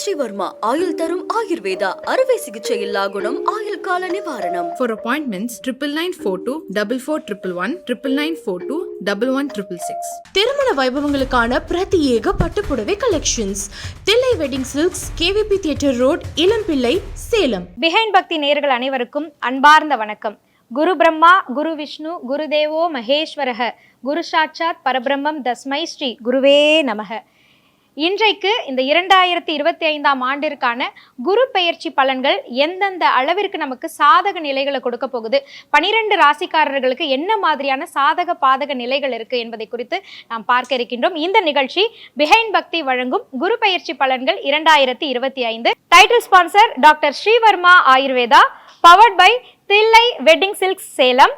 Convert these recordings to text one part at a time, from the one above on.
ஸ்ரீவர்மா ஆயுள் தரும் ஆயுர்வேதா அறுவை சிகிச்சை இல்லா குணம் ஆயுள் கால நிவாரணம். For appointments, triple nine four two double four triple one triple nine four two double one triple six. திருமண வைபவங்களுக்கான பிரத்யேக பட்டுப்புடவை collections Thillai wedding silks KVP theatre road Ilampillai Salem. Behind பக்தி நேயர்கள் அனைவருக்கும் அன்பார்ந்த வணக்கம். குரு பிரம்மா குரு விஷ்ணு குரு தேவோ மகேஸ்வரக. குரு சாட்சாத் பரபிரம்மம் தஸ்மை ஸ்ரீ குருவே நமக. இன்றைக்கு இந்த இரண்டாயிரத்தி இருபத்தி ஐந்தாம் ஆண்டிற்கான குரு பெயர்ச்சி பலன்கள் எந்தெந்த அளவிற்கு நமக்கு சாதக நிலைகளை கொடுக்க போகுது? பனிரெண்டு ராசிக்காரர்களுக்கு என்ன மாதிரியான சாதக பாதக நிலைகள் இருக்கு என்பதை குறித்து நாம் பார்க்க இருக்கின்றோம். இந்த நிகழ்ச்சி பிஹைண்ட் பக்தி வழங்கும் குரு பெயர்ச்சி பலன்கள் இரண்டாயிரத்தி இருபத்தி ஐந்து title sponsor doctor Srivarma Ayurveda powered by Thillai wedding silks Salem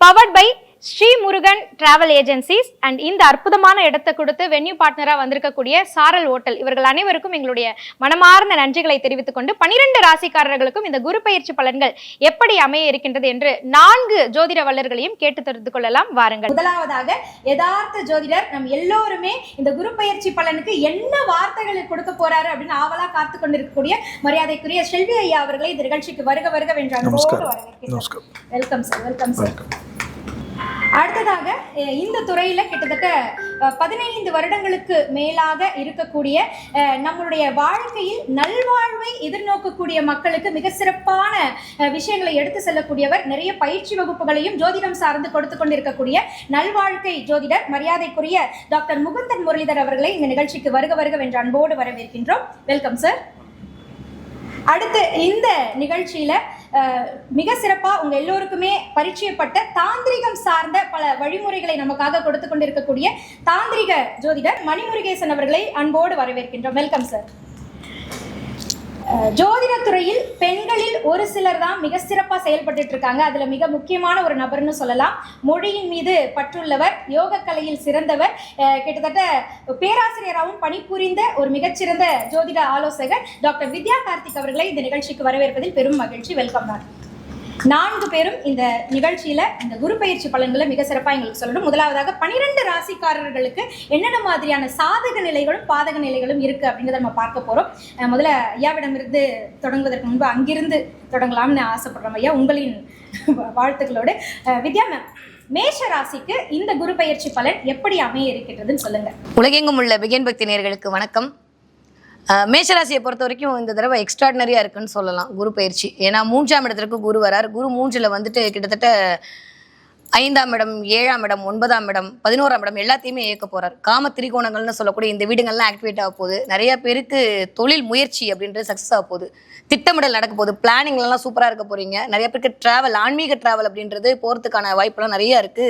powered by Sri Murugan travel agencies and இந்த அற்புதமான இடத்தை கொடுத்து வென்யூ பார்ட்னராக வந்திருக்கக்கூடிய சாரல் ஹோட்டல் இவர்கள் அனைவருக்கும் எங்களுடைய மனமார்ந்த நன்றிகளை தெரிவித்துக் கொண்டு பனிரெண்டு ராசிக்காரர்களுக்கும் இந்த குரு பயிற்சி பலன்கள் எப்படி அமைய இருக்கின்றது என்று நான்கு ஜோதிட வல்லர்களையும் கேட்டு தெரிந்து கொள்ளலாம். வாருங்கள். முதலாவதாக யதார்த்த ஜோதிடர் நம் எல்லோருமே இந்த குரு பயிற்சி பலனுக்கு என்ன வார்த்தைகளை கொடுக்க போறாரு அப்படின்னு ஆவலா காத்து கொண்டிருக்கக்கூடிய மரியாதைக்குரிய செல்வி ஐயா அவர்களை இந்த நிகழ்ச்சிக்கு வருக வருக வென்ற நமஸ்காரம். நமஸ்காரம். வெல்கம் சார் வெல்கம் சார் அடுத்ததாக இந்த துறையில கிட்டத்தட்ட பதினைந்து வருடங்களுக்கு மேலாக இருக்கக்கூடிய நம்மளுடைய வாழ்க்கையில் நல்வாழ்வை எதிர்நோக்கக்கூடிய மக்களுக்கு மிக சிறப்பான விஷயங்களை எடுத்து செல்லக்கூடியவர் நிறைய பயிற்சி வகுப்புகளையும் ஜோதிடம் சார்ந்து கொடுத்து கொண்டிருக்கக்கூடிய நல்வாழ்க்கை ஜோதிடர் மரியாதைக்குரிய டாக்டர் முகுந்தன் முரளிதர் அவர்களை இந்த நிகழ்ச்சிக்கு வருக வருக என்று அன்போடு வரவேற்கின்றோம். Welcome sir. அடுத்து இந்த நிகழ்ச்சியில மிக சிறப்பா உங்க எல்லோருக்குமே பரிச்சயப்பட்ட தாந்திரிகம் சார்ந்த பல வழிமுறைகளை நமக்காக கொடுத்து கொண்டிருக்கக்கூடிய தாந்திரிக ஜோதிடர் மணிமுருகேசன் அவர்களை அன்போடு வரவேற்கின்றோம். வெல்கம் சார் ஜோதிடத் துறையில் பெண்களில் ஒரு சிலர் தான் மிக சிறப்பாக செயல்பட்டுட்டு இருக்காங்க. அதில் மிக முக்கியமான ஒரு நபர்னு சொல்லலாம். மொழியின் மீது பற்றுள்ளவர் யோக கலையில் சிறந்தவர் கிட்டத்தட்ட பேராசிரியராகவும் பணிபுரிந்த ஒரு மிகச்சிறந்த ஜோதிட ஆலோசகர் டாக்டர் வித்யா கார்த்திக் அவர்களை இந்த நிகழ்ச்சிக்கு வரவேற்பதில் பெரும் மகிழ்ச்சி. வெல்கம் நான் நான்கு பேரும் இந்த நிகழ்ச்சியில இந்த குரு பயிற்சி பலன்களை மிக சிறப்பாக எங்களுக்கு சொல்லணும். முதலாவதாக பனிரெண்டு ராசிக்காரர்களுக்கு என்னென்ன மாதிரியான சாதக நிலைகளும் பாதக நிலைகளும் இருக்கு அப்படிங்கிறத நம்ம பார்க்க போறோம். முதல்ல ஐயாவிடமிருந்து தொடங்குவதற்கு முன்பு அங்கிருந்து தொடங்கலாம்னு ஆசைப்படுறோம் ஐயா. உங்களின் வாழ்த்துக்களோடு வித்யா மேம் மேஷ ராசிக்கு இந்த குரு பயிற்சி பலன் எப்படி அமைய இருக்கின்றதுன்னு சொல்லுங்க. உலகெங்கும் உள்ள பிகேன் பக்தி நேர்களுக்கு வணக்கம். மேஷராசியை பொறுத்த வரைக்கும் இந்த தடவை எக்ஸ்ட்ராடினரியாக இருக்குன்னு சொல்லலாம். குரு பயிற்சி. ஏன்னா மூன்றாம் இடத்திற்கு குரு வரார். குரு மூன்றில் வந்துட்டு கிட்டத்தட்ட ஐந்தாம் இடம் ஏழாம் இடம் ஒன்பதாம் இடம் பதினோராம் இடம் எல்லாத்தையுமே இயக்க போறார். காம திரிகோணங்கள்னு சொல்லக்கூடிய இந்த வீடுகள்லாம் ஆக்டிவேட் ஆக போகுது. நிறைய பேருக்கு தொழில் முயற்சி அப்படின்றது சக்ஸஸ் ஆக போகுது. திட்டமிடல் நடக்க போகுது. பிளானிங்லாம் சூப்பராக இருக்க போறீங்க. நிறைய பேருக்கு டிராவல் ஆன்மீக டிராவல் அப்படின்றது போகிறதுக்கான வாய்ப்புலாம் நிறைய இருக்கு.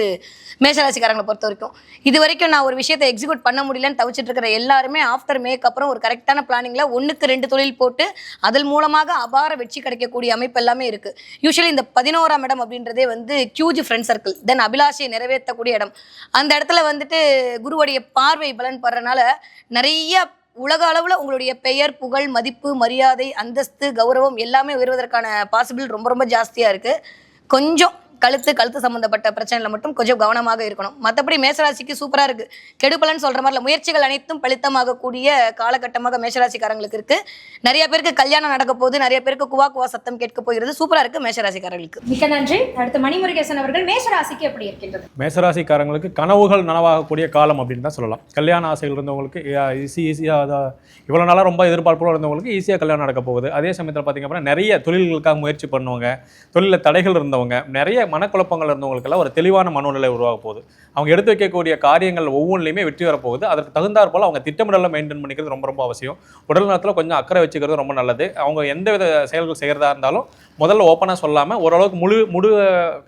மேசராசிக்காரங்களை பொறுத்த வரைக்கும். இது வரைக்கும் நான் ஒரு விஷயத்தை எக்ஸிக்யூட் பண்ண முடியலன்னு தவிச்சிட்டு இருக்கிற எல்லாருமே ஆஃப்டர் மேக் அப்புறம் ஒரு கரெக்டான பிளானிங்ல ஒன்றுக்கு ரெண்டு தொழில் போட்டு அதன் மூலமாக அபார வெற்றி கிடைக்கக்கூடிய அமைப்பு எல்லாமே இருக்கு. யூஸ்வலி இந்த பதினோராம் இடம் அப்படின்றதே வந்து கியூஜ் ஃப்ரெண்ட்ஸ் சர்க்கிள் தென் அபிலாஷையை நிறைவேற்றக்கூடிய இடம். அந்த இடத்துல வந்துட்டு குருவுடைய பார்வை பலன் படுறனால நிறைய உலக அளவில் உங்களுடைய பெயர் புகழ் மதிப்பு மரியாதை அந்தஸ்து கௌரவம் எல்லாமே உயர்வதற்கான பாசிபிள் ரொம்ப ரொம்ப ஜாஸ்தியாக இருக்குது கொஞ்சம் கழுத்து கழுத்து சம்மந்தப்பட்ட பிரச்சனையில் மட்டும் கொஞ்சம் கவனமாக இருக்கணும். மற்றபடி மேசராசிக்கு சூப்பராக இருக்குது கெடுபலன்னு சொல்கிற மாதிரி இல்ல. முயற்சிகள் அனைத்தும் பலித்தமாகக்கூடிய காலகட்டமாக மேஷராசிக்காரங்களுக்கு இருக்குது நிறைய பேருக்கு கல்யாணம் நடக்க போகுது. நிறைய பேருக்கு குவா குவா சத்தம் கேட்க போகிறது. சூப்பராக இருக்குது மேஷராசிக்காரர்களுக்கு. மிக்க நன்றி. அடுத்து மணிமுருகேசன் அவர்கள் மேஷ ராசிக்கு எப்படி இருக்கின்றது? மேசராசிக்காரங்களுக்கு கனவுகள் நனவாகக்கூடிய காலம் அப்படின்னு தான் சொல்லலாம். கல்யாண ஆசைகள் இருந்தவங்களுக்கு ஈஸி ஈஸியாக இவ்வளோ நாளாக ரொம்ப எதிர்பார்ப்போடு இருந்தவங்களுக்கு ஈஸியாக கல்யாணம் நடக்க போகுது. அதே சமயத்தில் பார்த்திங்க அப்படின்னா நிறைய தொழில்களுக்காக முயற்சி பண்ணுவாங்க. தொழிலில் தடைகள் இருந்தவங்க. நிறைய மனக்குழப்பங்கள் இருந்தவங்களுக்கெல்லாம் ஒரு தெளிவான மனோநிலை உருவாக போகுது. அவங்க எடுத்து வைக்கக்கூடிய காரியங்கள் ஒவ்வொன்றிலையுமே வெற்றி வரப்போகுது அதற்கு தகுந்தாற் போல் அவங்க திட்டமிடலை மெயின்டைன் பண்ணிக்கிறது ரொம்ப ரொம்ப அவசியம். உடல் நலத்தில் கொஞ்சம் அக்கறை வச்சுக்கிறது ரொம்ப நல்லது. அவங்க எந்த வித செயல்கள் செய்கிறதா இருந்தாலும் முதல்ல ஓப்பனாக சொல்லாமல் ஓரளவுக்கு முழு முழு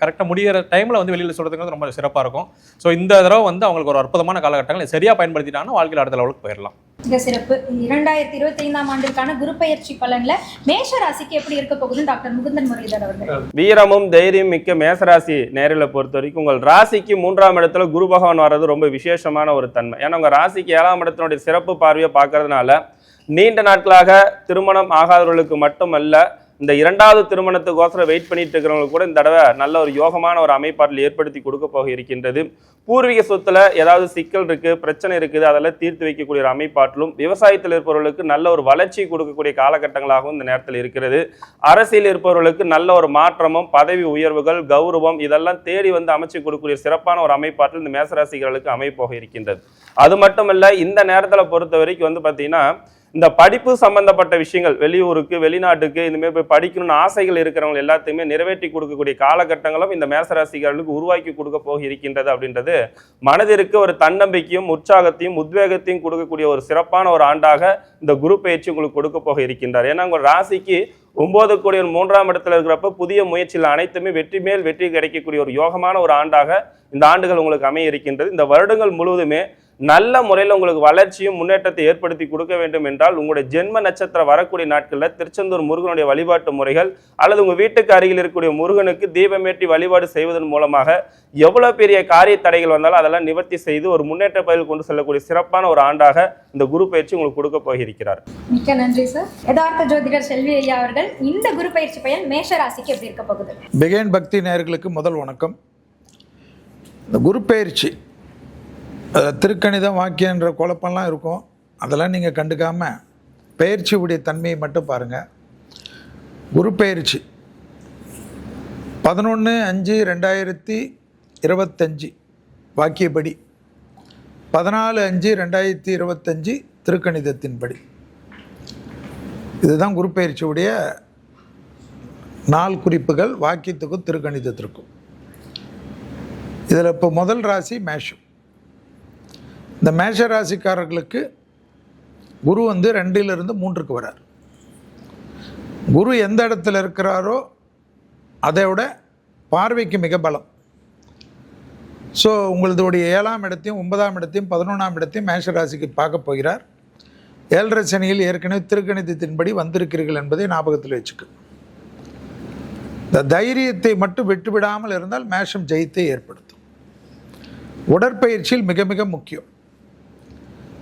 கரெக்டாக முடிகிற டைமில் வந்து வெளியில் சொல்கிறதுங்கிறது ரொம்ப சிறப்பாக இருக்கும். ஸோ இந்த தடவை வந்து அவங்களுக்கு ஒரு அற்புதமான காலகட்டங்களை. சரியாக பயன்படுத்திட்டாங்கன்னா வாழ்க்கையில் அடுத்த லெவலுக்கு போயிடலாம் மிக சிறப்பு. இரண்டாயிரத்தி இருபத்தி ஐந்தாம் ஆண்டிற்கான குரு பயிற்சி பலன்ல மேஷ ராசிக்கு எப்படி இருக்க போகுதுன்னு டாக்டர் முகுந்தன் முரளிதர் அவர்கள். வீரமும் தைரியம் மிக்க மேசராசி நேரில் பொறுத்த வரைக்கும் உங்கள் ராசிக்கு மூன்றாம் இடத்துல குரு பகவான் வர்றது ரொம்ப விசேஷமான ஒரு தன்மை. ஏன்னா உங்கள் ராசிக்கு ஏழாம் இடத்தினுடைய சிறப்பு பார்வையை பார்க்கறதுனால நீண்ட நாட்களாக திருமணம் ஆகாதவர்களுக்கு மட்டுமல்ல இந்த இரண்டாவது திருமணத்துக்கோசரம் வெயிட் பண்ணிட்டு இருக்கிறவங்களுக்கு கூட இந்த தடவை நல்ல ஒரு யோகமான ஒரு அமைப்பாட்டில் ஏற்படுத்தி கொடுக்க போக இருக்கின்றது பூர்வீக சொத்துல ஏதாவது சிக்கல் இருக்கு பிரச்சனை இருக்குது அதெல்லாம் தீர்த்து வைக்கக்கூடிய ஒரு அமைப்பாட்டிலும் விவசாயத்தில் இருப்பவர்களுக்கு நல்ல ஒரு வளர்ச்சி கொடுக்கக்கூடிய காலகட்டங்களாகவும் இந்த நேரத்தில் இருக்கிறது. அரசியல் இருப்பவர்களுக்கு நல்ல ஒரு மாற்றமும் பதவி உயர்வுகள் கௌரவம் இதெல்லாம் தேடி வந்து அமைச்சு கொடுக்கக்கூடிய சிறப்பான ஒரு அமைப்பாட்டில் இந்த மேசராசிகளுக்கு அமைப்போக இருக்கின்றது. அது மட்டுமல்ல இந்த நேரத்தில் பொறுத்த வரைக்கும் வந்து பார்த்தீங்கன்னா இந்த படிப்பு சம்பந்தப்பட்ட விஷயங்கள் வெளியூருக்கு வெளிநாட்டுக்கு இந்தமாரி போய் படிக்கணும்னு ஆசைகள் இருக்கிறவங்க எல்லாத்தையுமே நிறைவேற்றி கொடுக்கக்கூடிய காலகட்டங்களும் இந்த மேசராசிக்காரர்களுக்கு உருவாக்கி கொடுக்க போக இருக்கின்றது அப்படின்றது மனதிற்கு ஒரு தன்னம்பிக்கையும் உற்சாகத்தையும் உத்வேகத்தையும் கொடுக்கக்கூடிய ஒரு சிறப்பான ஒரு ஆண்டாக இந்த குரு பயிற்சி உங்களுக்கு கொடுக்க போக இருக்கின்றார் ஏன்னா உங்கள் ராசிக்கு ஒன்பது கோடி ஒரு மூன்றாம் இடத்துல இருக்கிறப்ப புதிய முயற்சியில் அனைத்துமே வெற்றி மேல் வெற்றி கிடைக்கக்கூடிய ஒரு யோகமான ஒரு ஆண்டாக இந்த ஆண்டுகள் உங்களுக்கு அமைய இருக்கின்றது. இந்த வருடங்கள் முழுவதுமே நல்ல முறையில் உங்களுக்கு வளர்ச்சியும் முன்னேற்றத்தை ஏற்படுத்தி கொடுக்க வேண்டும் என்றால் உங்களுடைய ஜென்ம நட்சத்திரம் வரக்கூடிய நாட்களில் திருச்செந்தூர் முருகனுடைய வழிபாட்டு முறைகள் அல்லது உங்கள் வீட்டுக்கு அருகில் இருக்கக்கூடிய முருகனுக்கு தீபமேற்றி வழிபாடு செய்வதன் மூலமாக எவ்வளோ பெரிய காரிய தடைகள் வந்தாலும் அதெல்லாம் நிவர்த்தி செய்து ஒரு முன்னேற்ற பயிர் கொண்டு செல்லக்கூடிய சிறப்பான ஒரு ஆண்டாக இந்த குரு பயிற்சி உங்களுக்கு கொடுக்க போகிறார் மிக்க நன்றி சார் யதார்த்த ஜோதிடர் செல்வி ஐயா அவர்கள் இந்த குரு பயிற்சி பயன் மேஷ ராசிக்கு எப்படி இருக்க போகுது? பிகேன் பக்தி நேயர்களுக்கு முதல் வணக்கம். இந்த குரு பயிற்சி திருக்கணிதம் வாக்கியன்ற குழப்பம்லாம் இருக்கும். அதெல்லாம் நீங்கள் கண்டுக்காமல் பயிற்சியுடைய தன்மையை மட்டும் பாருங்கள் குரு பயிற்சி. பதினொன்று அஞ்சு ரெண்டாயிரத்தி இருபத்தஞ்சி வாக்கியப்படி. பதினாலு அஞ்சு ரெண்டாயிரத்தி இருபத்தஞ்சி திருக்கணிதத்தின்படி. இதுதான் குரு பயிற்சியுடைய நாள் குறிப்புகள் வாக்கியத்துக்கும் திருக்கணிதத்திற்கும். இதில் இப்போ முதல் ராசி மேஷம். இந்த மேஷ ராசிக்காரர்களுக்கு குரு வந்து ரெண்டிலிருந்து மூன்றுக்கு வரார். குரு எந்த இடத்துல இருக்கிறாரோ அதோட பார்வைக்கு மிக பலம். ஸோ உங்களுடைய ஏழாம் இடத்தையும் ஒன்பதாம் இடத்தையும் பதினொன்றாம் இடத்தையும் மேஷ ராசிக்கு பார்க்க போகிறார். ஏழரை சனியில் ஏற்கனவே திருக்கணிதத்தின்படி வந்திருக்கிறீர்கள் என்பதை ஞாபகத்தில் வச்சுக்க. இந்த தைரியத்தை மட்டும் விட்டுவிடாமல் இருந்தால் மேஷம் ஜெயித்தை ஏற்படுத்தும். உடற்பயிற்சியில் மிக மிக முக்கியம்.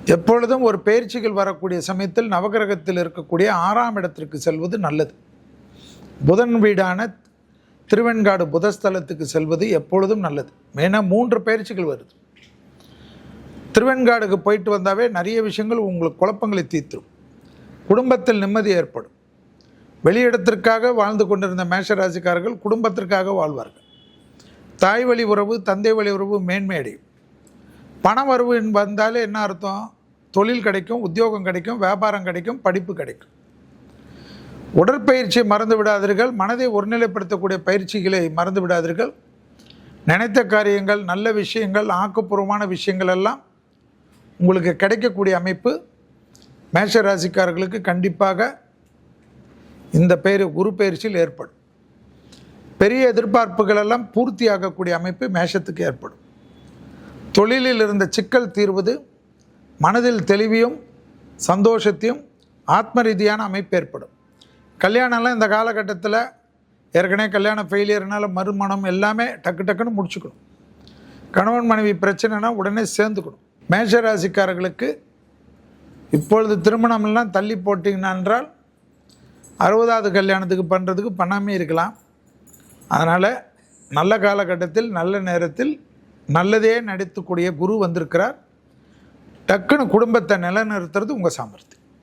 எப்பொழுதும் ஒரு பயிற்சிகள் வரக்கூடிய சமயத்தில் நவகிரகத்தில் இருக்கக்கூடிய ஆறாம் இடத்திற்கு செல்வது நல்லது. புதன் வீடான திருவெண்காடு புதஸ்தலத்துக்கு செல்வது எப்பொழுதும் நல்லது. மெயினாக மூன்று பயிற்சிகள் வருது. திருவெண்காடுக்கு போயிட்டு வந்தாவே நிறைய விஷயங்கள் உங்களுக்கு குழப்பங்களை தீர்த்துடும் குடும்பத்தில் நிம்மதி ஏற்படும். வெளியிடத்திற்காக வாழ்ந்து கொண்டிருந்த மேஷராசிக்காரர்கள் குடும்பத்திற்காக வாழ்வார்கள். தாய் வழி உறவு தந்தை வழி உறவு மேன்மையடையும். பண வரவு வந்தாலே என்ன அர்த்தம்? தொழில் கிடைக்கும் உத்தியோகம் கிடைக்கும் வியாபாரம் கிடைக்கும் படிப்பு கிடைக்கும். உடற்பயிற்சியை மறந்து விடாதீர்கள். மனதை ஒருநிலைப்படுத்தக்கூடிய பயிற்சிகளை மறந்து விடாதீர்கள். நினைத்த காரியங்கள் நல்ல விஷயங்கள் ஆக்கப்பூர்வமான விஷயங்கள் எல்லாம் உங்களுக்கு கிடைக்கக்கூடிய அமைப்பு. மேஷ ராசிக்காரர்களுக்கு கண்டிப்பாக இந்த பெயர் குரு பயிற்சியில் ஏற்படும். பெரிய எதிர்பார்ப்புகள் எல்லாம் பூர்த்தியாகக்கூடிய அமைப்பு மேஷத்துக்கு ஏற்படும். தொழிலில் இருந்த சிக்கல் தீர்வது மனதில் தெளிவையும் சந்தோஷத்தையும் ஆத்ம ரீதியான அமைப்பு ஏற்படும். கல்யாணம்லாம் இந்த காலகட்டத்தில் ஏற்கனவே கல்யாணம் ஃபெயிலியர்னால மறுமணம் எல்லாமே டக்கு டக்குன்னு முடிச்சுக்கணும். கணவன் மனைவி பிரச்சனைனா உடனே சேர்ந்துக்கணும். மேஷராசிக்காரர்களுக்கு இப்பொழுது திருமணம் எல்லாம் தள்ளி போட்டிங்கன்னா என்றால் அறுபதாவது கல்யாணத்துக்கு பண்ணுறதுக்கு பண்ணாமே இருக்கலாம். அதனால் நல்ல காலகட்டத்தில் நல்ல நேரத்தில் நல்லதே நடித்துக்கூடிய குரு வந்திருக்கிறார். டக்குன்னு குடும்பத்தை நிலைநிறுத்துறது உங்கள் சாமர்த்தியம்.